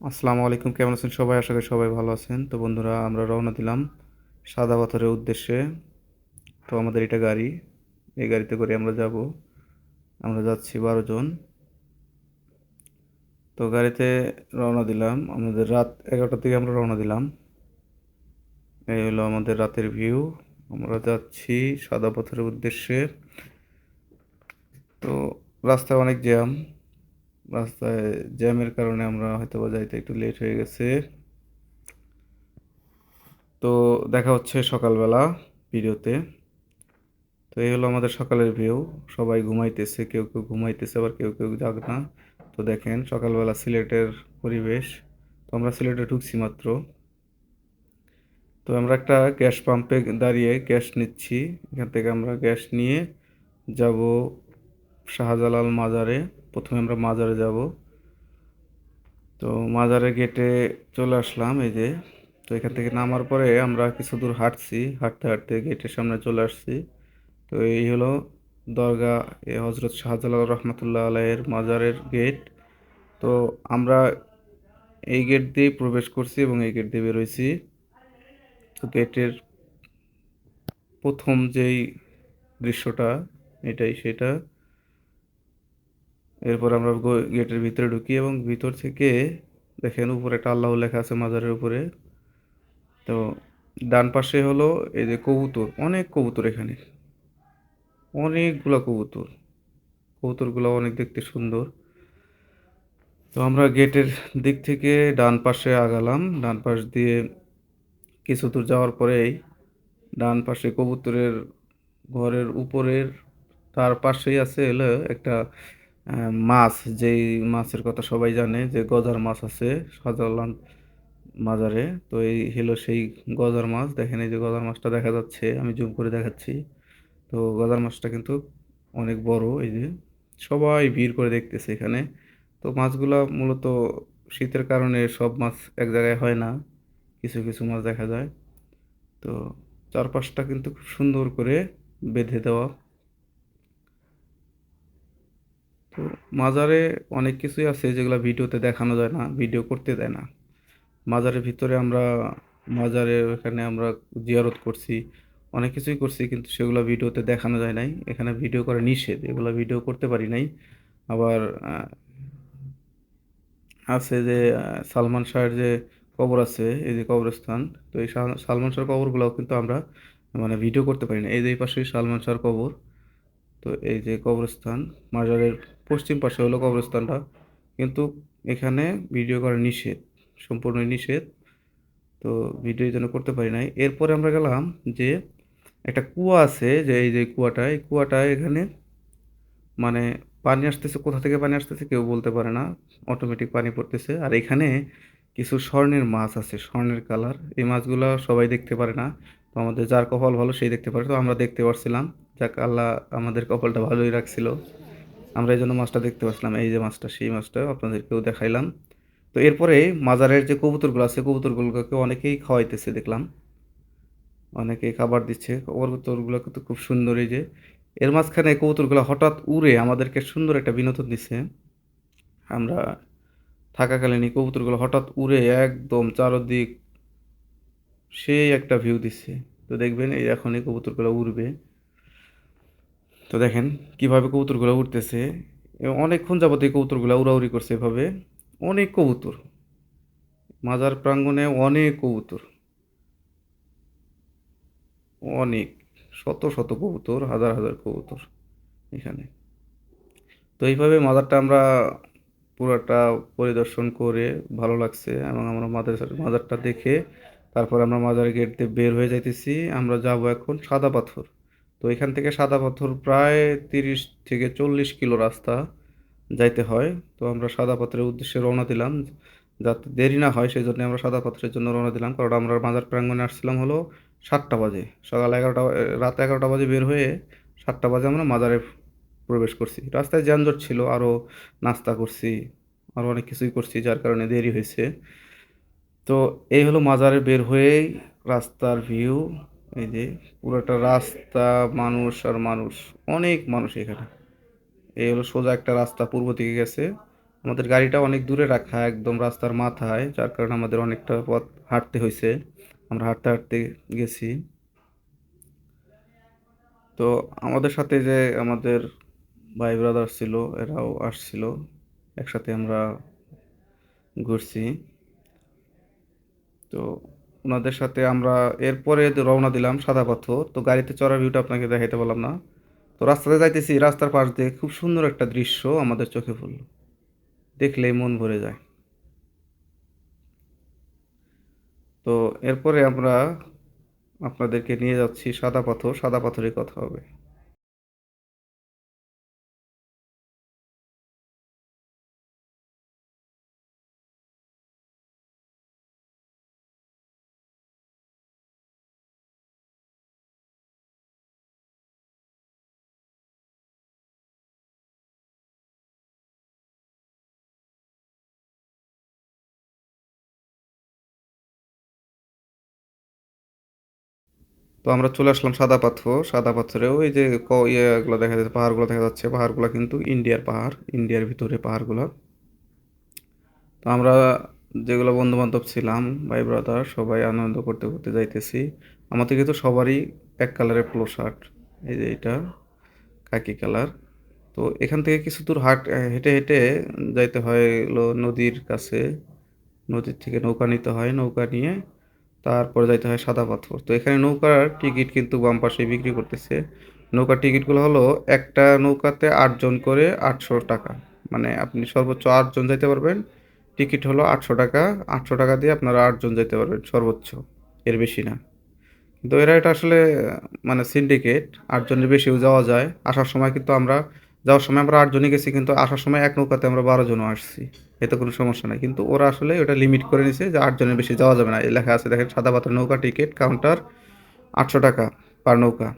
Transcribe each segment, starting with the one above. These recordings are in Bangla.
আসসালামু আলাইকুম, কেমন আছেন সবাই? আশা করি সবাই ভালো আছেন। তো বন্ধুরা, আমরা রওনা দিলাম সাদা পাথরের উদ্দেশ্যে। তো আমাদের এটা গাড়ি, এই গাড়িতে করে আমরা যাব। আমরা যাচ্ছি বারো জন। তো গাড়িতে রওনা দিলাম। আমাদের রাত এগারোটার দিকে আমরা রওনা দিলাম। এই হলো আমাদের রাতের ভিউ। আমরা যাচ্ছি সাদা পাথরের উদ্দেশ্যে। তো রাস্তায় অনেক জ্যাম। রাস্তায় জ্যামের কারণে আমরা হয়তো বা যাইতে একটু লেট হয়ে গেছে। তো দেখা হচ্ছে সকালবেলা ভিডিওতে। তো এই হলো আমাদের সকালের ভিউ সবাই ঘুমাইতেছে, কেউ কেউ ঘুমাইতেছে, আবার কেউ কেউ যাক না। তো দেখেন সকালবেলা সিলেটের পরিবেশ। তো আমরা সিলেটে ঢুকছি মাত্র। তো আমরা একটা গ্যাস পাম্পে দাঁড়িয়ে গ্যাস নিচ্ছি। এখান থেকে আমরা গ্যাস নিয়ে যাব শাহজালাল মাজারে। প্রথমে আমরা মাজারে যাব। তো মাজারের গেটে চলে আসলাম এই যে। তো এখান থেকে নামার পরে আমরা কিছু দূর হাঁটছি, হাঁটতে হাঁটতে গেটের সামনে চলে আসছি। তো এই হলো দরগা এ হজরত শাহজালাল রহমতুল্লাহ আলাইয়ের মাজারের গেট তো আমরা এই গেট দিয়ে প্রবেশ করছি এবং এই গেট দিয়ে বেরোইছি তো গেটের প্রথম যেই দৃশ্যটা, এটাই সেটা। এরপর আমরা গেটের ভিতরে ঢুকি এবং ভিতর থেকে দেখেন উপরে একটা আল্লাহ লেখা আছে মাজারের উপরে। তো ডান পাশে হলো এই যে কবুতর, অনেক কবুতর এখানে। অনেকগুলা কবুতর। কবুতরগুলো অনেক দেখতে সুন্দর। তো আমরা গেটের দিক থেকে ডান পাশে আগালাম। ডান পাশ দিয়ে কিছু দূর যাওয়ার পরেই ডান পাশে কবুতরের ঘরের উপরের তার পাশেই আছে হলো একটা মাছ, যেই মাছের কথা সবাই জানে যে গজার মাছ আছে শাহজালাল মাজারে তো এই হলো সেই গজার মাছ। দেখেন এই যে গজার মাছটা দেখা যাচ্ছে, আমি জুম করে দেখাচ্ছি। তো গজার মাছটা কিন্তু অনেক বড়, এই যে সবাই ভিড় করে দেখতেছে এখানে। তো মাছগুলা মূলত শীতের কারণে সব মাছ এক জায়গায় হয় না, কিছু কিছু মাছ দেখা যায়। তো চারপাশটা কিন্তু খুব সুন্দর করে বেঁধে দেওয়া তো মাজারে অনেক কিছুই আছে যেগুলো ভিডিওতে দেখানো যায় না, ভিডিও করতে দেয় না। মাজারের ভিতরে আমরা, মাজারে এখানে আমরা জিয়ারত করছি, অনেক কিছুই করছি কিন্তু সেগুলো ভিডিওতে দেখানো যায় নাই। এখানে ভিডিও করা নিষেধ, এগুলো ভিডিও করতে পারি নাই। আবার আছে যে সালমান শাহের যে কবর আছে, এই যে কবরস্থান, তো এই সালমান শাহের কবরগুলোও কিন্তু আমরা মানে ভিডিও করতে পারি না এই যে এই পাশে সালমান শাহের কবর তো এই যে কবরস্থান, মাজারের পশ্চিম পাশে হলো কবরস্থানটা। কিন্তু এখানে ভিডিও করা নিষেধ সম্পূর্ণ নিষেধ। তো ভিডিও যেন করতে পারি নাই। এরপরে আমরা গেলাম যে একটা কুয়া আছে যে এই যে কুয়াটা এই কুয়াটা এখানে মানে পানি আসতেছে, কোথা থেকে পানি আসতেছে কেউ বলতে পারে না। অটোমেটিক পানি পড়তেছে। আর এখানে কিছু স্বর্ণের মাছ আছে, স্বর্ণের কালার। এই মাছগুলো সবাই দেখতে পারে না। তো আমাদের যার কপাল ভালো সেই দেখতে পারে। তো আমরা দেখতে পারছিলাম। যাক, আল্লাহ আমাদের কপালটা ভালোই রাখছিল। আমরা এই জন্য মাছটা দেখতে পাচ্ছিলাম এই যে মাছটা, সেই মাছটা আপনাদেরকেও দেখাইলাম। তো এরপরে মাজারের যে কবুতরগুলো আছে, কবুতরগুলোকে অনেকেই খাওয়াইতেছে, দেখলাম। অনেকেই খাবার দিচ্ছে। কবুতরগুলো কিন্তু খুব সুন্দর এই যে। এর মাঝখানে কবুতরগুলো হঠাৎ উড়ে আমাদেরকে সুন্দর একটা বিনোদন দিচ্ছে আমরা থাকাকালীন এই কবুতরগুলো হঠাৎ উড়ে একদম চারদিক সেই একটা ভিউ দিচ্ছে তো দেখবেন এই এখন এই কবুতরগুলো উড়বে। তো দেখেন কীভাবে কবুতরগুলো উঠতেছে এবং অনেকক্ষণ যাবত এই কবুতরগুলো উড়াউড়ি করছে এভাবে। অনেক কবুতর। মাজার প্রাঙ্গণে অনেক কবুতর। অনেক, শত শত কবুতর, হাজার হাজার কবুতর এখানে। তো এইভাবে মাজারটা আমরা পুরোটা পরিদর্শন করে ভালো লাগছে এবং আমরা মাদার মাজারটা দেখে তারপর আমরা মাজার গেট দিয়ে বের হয়ে যাইতেছি। আমরা যাব এখন সাদা পাথর। তো এখান থেকে সাদা পাথর প্রায় তিরিশ থেকে চল্লিশ কিলো রাস্তা যাইতে হয়। তো আমরা সাদা পাথরের উদ্দেশ্যে রওনা দিলাম। যাতে দেরি না হয় সেই জন্য আমরা সাদা পাথরের জন্য রওনা দিলাম। কারণ আমরা মাজার প্রাঙ্গণে আসছিলাম হলো সাতটা বাজে। সকাল এগারোটা, রাত এগারোটা বাজে বের হয়ে সাতটা বাজে আমরা মাজারে প্রবেশ করছি। রাস্তায় যানজট ছিল আরও নাস্তা করছি আরও অনেক কিছুই করছি, যার কারণে দেরি হয়েছে। তো এই হলো মাজারে বের হয়েই রাস্তার ভিউ। এই যে পুরোটা রাস্তা, মানুষ আর মানুষ, অনেক মানুষ এখানে। এই হলো সোজা একটা রাস্তা পূর্ব দিকে গেছে। আমাদের গাড়িটা অনেক দূরে রাখা, একদম রাস্তার মাথায়, যার কারণে আমাদের অনেকটা পথ হাঁটতে হয়েছে। আমরা হাঁটতে হাঁটতে গেছি। তো আমাদের সাথে যে আমাদের ভাই ব্রাদার ছিল, এরাও আসছিল। একসাথে আমরা ঘুরছি। তো ওনাদের সাথে আমরা এরপরে রওনা দিলাম সাদা পাথর। তো গাড়িতে চড়ার ভিউটা আপনাকে দেখাইতে পারলাম না। তো রাস্তাতে যাইতেছি, রাস্তার পাশ দিয়ে খুব সুন্দর একটা দৃশ্য আমাদের চোখে পড়ল। দেখলেই মন ভরে যায়। তো এরপরে আমরা আপনাদেরকে নিয়ে যাচ্ছি সাদা পাথর। সাদা পাথরের কথা হবে। তো আমরা চলে আসলাম সাদা পাথর, সাদা পাথরে ওই যে ক- ইয়েগুলো দেখা যাচ্ছে, পাহাড়গুলো দেখা যাচ্ছে, পাহাড়গুলো কিন্তু ইন্ডিয়ার পাহাড়, ইন্ডিয়ার ভিতরে পাহাড়গুলো। তো আমরা যেগুলো বন্ধু বান্ধব ছিলাম, ভাই ব্রাদার সবাই আনন্দ করতে করতে যাইতেছি। আমাদের কিন্তু সবারই এক কালারের পোলো শার্ট এই যে এটা কাকি কালার তো এখান থেকে কিছু দূর হাট, হেঁটে হেঁটে যাইতে হয় নদীর কাছে। নদীর থেকে নৌকা নিতে হয়, নৌকা নিয়ে তারপরে যাইতে হয় সাদা পাথর। তো এখানে নৌকার টিকিট কিন্তু বাম পাশে বিক্রি করতেছে। নৌকার টিকিটগুলো হলো একটা নৌকাতে আটজন করে আটশো টাকা। মানে আপনি সর্বোচ্চ আটজন যাইতে পারবেন, টিকিট হলো আটশো টাকা। আটশো টাকা দিয়ে আপনারা আটজন যেতে পারবেন সর্বোচ্চ। এর বেশি না। কিন্তু এরা এটা আসলে মানে সিন্ডিকেট আটজনের বেশিও যাওয়া যায়। আসার সময় কিন্তু আমরা যাওয়ার সময় আমরা আটজনই গেছি, কিন্তু আসার সময় এক নৌকাতে আমরা বারো জনও আসছি। এতে কোনো সমস্যা নাই। কিন্তু ওরা আসলে ওটা লিমিট করে নিছে যে আটজনের বেশি যাওয়া যাবে না। লেখা আছে, দেখেন, সাদা পাথর নৌকা টিকিট কাউন্টার আটশো টাকা পার নৌকা।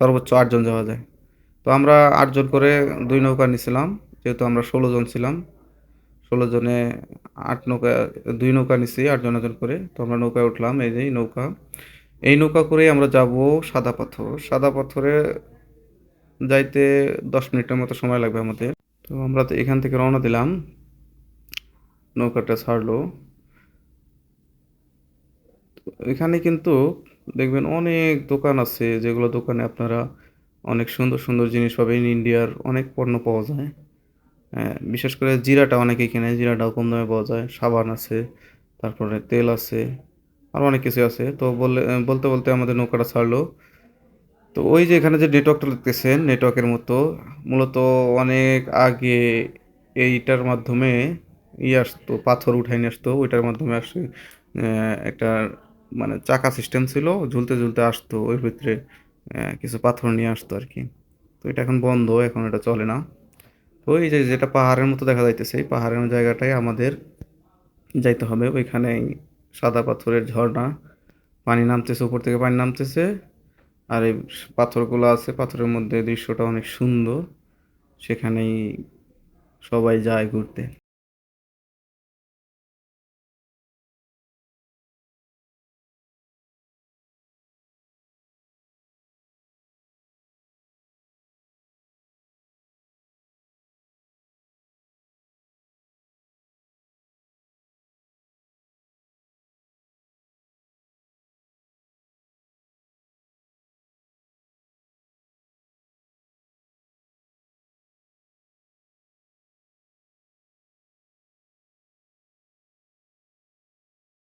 সর্বোচ্চ আটজন যাওয়া যায়। তো আমরা আটজন করে দুই নৌকা নিছিলাম, যেহেতু আমরা ষোলো জন ছিলাম। ষোলো জনে আট নৌকা, দুই নৌকা নিছি, আটজন আটজন করে। তো আমরা নৌকায় উঠলাম, এই যে নৌকা। এই নৌকা করেই আমরা যাব সাদা পাথর। সাদা পাথরে যাইতে দশ মিনিটের মতো সময় লাগবে আমাদের। তো আমরা তো এখান থেকে রওনা দিলাম। নৌকাটা ছাড়লো। এখানে কিন্তু দেখবেন অনেক দোকান আছে যেগুলো দোকানে আপনারা অনেক সুন্দর সুন্দর জিনিস পাবেন। ইন্ডিয়ার অনেক পণ্য পাওয়া যায়। হ্যাঁ, বিশেষ করে জিরাটা অনেকেই কেনে। জিরাটাও কম দামে পাওয়া যায়। সাবান আছে তারপরে তেল আছে আর অনেক কিছু আছে। তো বললে বলতে বলতে আমাদের নৌকাটা ছাড়লো। তো ওই যে এখানে যে নেটওয়ার্কটা দেখতেছেন নেটওয়ার্কের মতো, মূলত অনেক আগে এইটার মাধ্যমে ই আসতো, পাথর উঠাই নিয়ে আসতো, ওইটার মাধ্যমে আসে একটা মানে চাকা সিস্টেম ছিল, ঝুলতে ঝুলতে আসতো, ওই ভিতরে কিছু পাথর নিয়ে আসতো আর কি। তো এটা এখন বন্ধ, এখন এটা চলে না। তো এই যে, যেটা পাহাড়ের মতো দেখা যাইতেছে, এই পাহাড়ের জায়গাটাই আমাদের যাইতে হবে। ওইখানে সাদা পাথরের ঝর্ণা, পানি নামতেছে, উপর থেকে পানি নামতেছে। আর এই পাথরগুলো আছে পাথরের মধ্যে দৃশ্যটা অনেক সুন্দর। সেখানেই সবাই যায় ঘুরতে।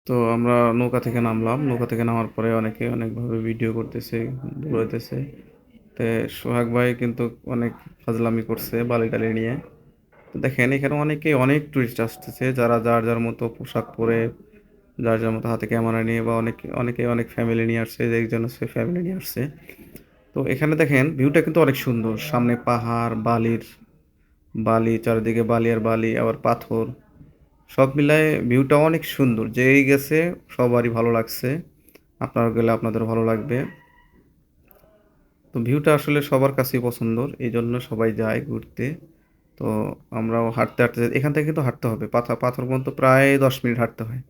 তো আমরা নৌকা থেকে নামলাম। নৌকা থেকে নামার পরে অনেকে অনেকভাবে ভিডিও করতেছে দৌড়াইতেছে তো সোহাগ ভাই কিন্তু অনেক ফাজলামি করছে বালি টালি নিয়ে। তো দেখেন এখানে অনেকে অনেক টুরিস্ট আসতেছে যারা যার যার মতো পোশাক পরে যার যার মতো হাতে ক্যামেরা নিয়ে বা অনেক অনেকে অনেক ফ্যামিলি নিয়ে আসছে যে একজন আছে ফ্যামিলি নিয়ে আসছে। তো এখানে দেখেন ভিউটা কিন্তু অনেক সুন্দর। সামনে পাহাড় বালির বালি চারিদিকে বালি আর বালি আবার পাথর। সব মিলায়ে ভিউটা অনেক সুন্দর, যেই গেছে সবারই ভালো লাগছে আপনারা গেলে আপনাদের ভালো লাগবে। তো ভিউটা আসলে সবার কাছেই পছন্দর এই জন্য সবাই যায় ঘুরতে। তো আমরাও হাঁটতে হাঁটতে যাই, এখান থেকে কিন্তু হাঁটতে হবে পাথর পাথর পর্যন্ত প্রায় দশ মিনিট হাঁটতে হয়।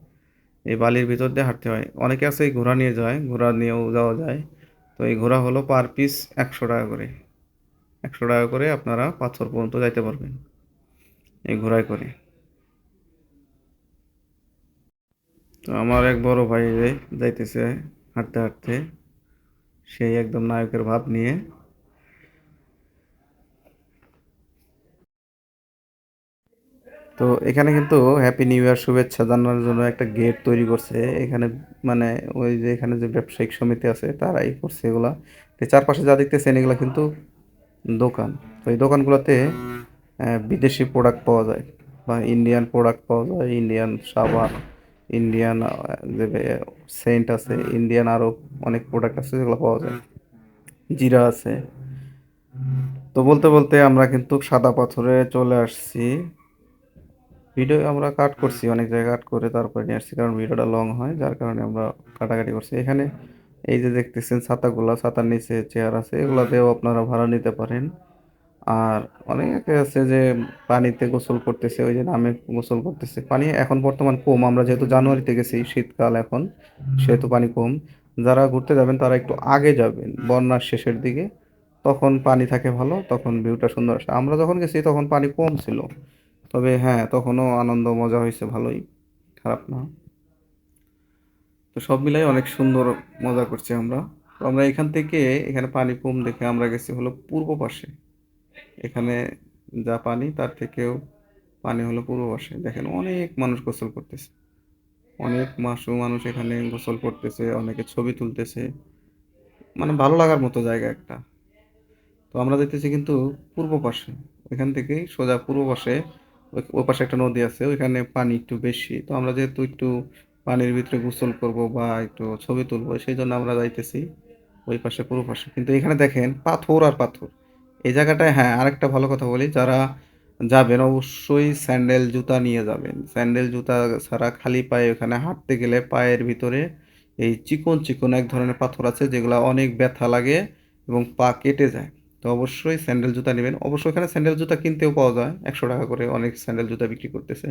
এই বালির ভিতর দিয়ে হাঁটতে হয়, অনেকে আছে এই ঘোড়া নিয়ে যায়, ঘোড়া নিয়েও যাওয়া যায়। তো এই ঘোড়া হলো পার পিস একশো টাকা করে, একশো টাকা করে আপনারা পাথর পর্যন্ত যাইতে পারবেন, এই ঘোড়ায় করে। তো আমার এক বড় ভাই যাইতেছে হাঁটতে হাঁটতে, সেই একদম নায়কের ভাব নিয়ে। তো এখানে কিন্তু হ্যাপি নিউ ইয়ার শুভেচ্ছা জানানোর জন্য একটা গেট তৈরি করছে। এখানে মানে ওই যে এখানে যে ব্যবসায়িক সমিতি আছে, তারাই করছে এগুলা। তো চারপাশে যা দেখতেছেন এগুলা কিন্তু দোকান। তো এই দোকানগুলোতে বিদেশি প্রোডাক্ট পাওয়া যায় বা ইন্ডিয়ান প্রোডাক্ট পাওয়া যায় ইন্ডিয়ান সাবান ইন্ডিয়ান যে সেন্ট আছে ইন্ডিয়ান আরও অনেক প্রোডাক্ট আছে যেগুলো পাওয়া যায়। জিরা আছে। তো বলতে বলতে আমরা কিন্তু সাদা পাথরে চলে আসছি। ভিডিও আমরা কাট করছি অনেক জায়গায় কাট করে তারপরে নিয়ে আসছি কারণ ভিডিওটা লং হয় যার কারণে আমরা কাটাকাটি করছি। এখানে এই যে দেখতেছেন ছাতাগুলা ছাতার নিচে চেয়ার আছে এগুলাতেও আপনারা ভাড়া নিতে পারেন। আর অনেকে আছে যে পানিতে গোসল করতেছে ওই যে নামে গোসল করতেছে। পানি এখন বর্তমান কম আমরা যেহেতু জানুয়ারিতে গেছি শীতকাল এখন সেহেতু পানি কম। যারা ঘুরতে যাবেন তারা একটু আগে যাবেন বন্যার শেষের দিকে। তখন পানি থাকে ভালো তখন ভিউটা সুন্দর আসে। আমরা যখন গেছি তখন পানি কম ছিল। তবে হ্যাঁ তখনও আনন্দ মজা হয়েছে ভালোই। খারাপ না। তো সব মিলাই অনেক সুন্দর মজা করছি আমরা। তো আমরা এখান থেকে এখানে পানি কম দেখে আমরা গেছি হলো পূর্ব পাশে। এখানে যা পানি, তার থেকেও পানি হলো পূর্ব পাশে দেখেন অনেক মানুষ গোসল করতেছে। অনেক মাসু মানুষ এখানে গোসল করতেছে, অনেকে ছবি তুলতেছে। মানে ভালো লাগার মতো জায়গা একটা। তো আমরা দেখতেছি কিন্তু পূর্ব পাশে। ওইখান থেকেই সোজা পূর্ব পাশে ওই পাশে একটা নদী আছে, ওইখানে পানি একটু বেশি। তো আমরা যেহেতু একটু পানির ভিতরে গোসল করব বা একটু ছবি তুলবো, সেই জন্য আমরা যাইতেছি ওই পাশে পূর্ব পাশে। কিন্তু এখানে দেখেন পাথর আর পাথর। এই জায়গাটায় হ্যাঁ আরেকটা ভালো কথা বলি, যারা যাবেন অবশ্যই স্যান্ডেল জুতা নিয়ে যাবেন। স্যান্ডেল জুতা ছাড়া খালি পায়ে ওখানে হাঁটতে গেলে পায়ের ভিতরে এই চিকন চিকন এক ধরনের পাথর আছে, যেগুলো অনেক ব্যথা লাগে এবং পা কেটে যায়। তো অবশ্যই স্যান্ডেল জুতা নেবেন। অবশ্যই এখানে স্যান্ডেল জুতা কিনতেও পাওয়া যায়, একশো টাকা করে অনেক স্যান্ডেল জুতা বিক্রি করতেছে।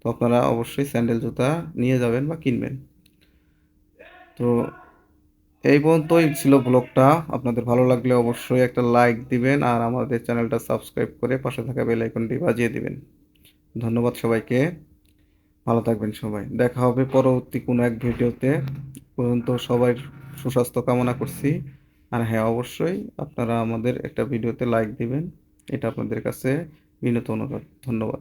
তো আপনারা অবশ্যই স্যান্ডেল জুতা নিয়ে যাবেন বা কিনবেন। তো এই পর্যন্তই ছিল ব্লগটা। আপনাদের ভালো লাগলে অবশ্যই একটা লাইক দিবেন আর আমাদের চ্যানেলটা সাবস্ক্রাইব করে পাশে থাকা বেল আইকনটি বাজিয়ে দিবেন। ধন্যবাদ সবাইকে। ভালো থাকবেন সবাই। দেখা হবে পরবর্তী কোনো এক ভিডিওতে। পর্যন্ত সবাই সুস্বাস্থ্য কামনা করছি। আর হ্যাঁ অবশ্যই আপনারা আমাদের একটা ভিডিওতে লাইক দিবেন। এটা আপনাদের কাছে বিনীত অনুরোধ। ধন্যবাদ।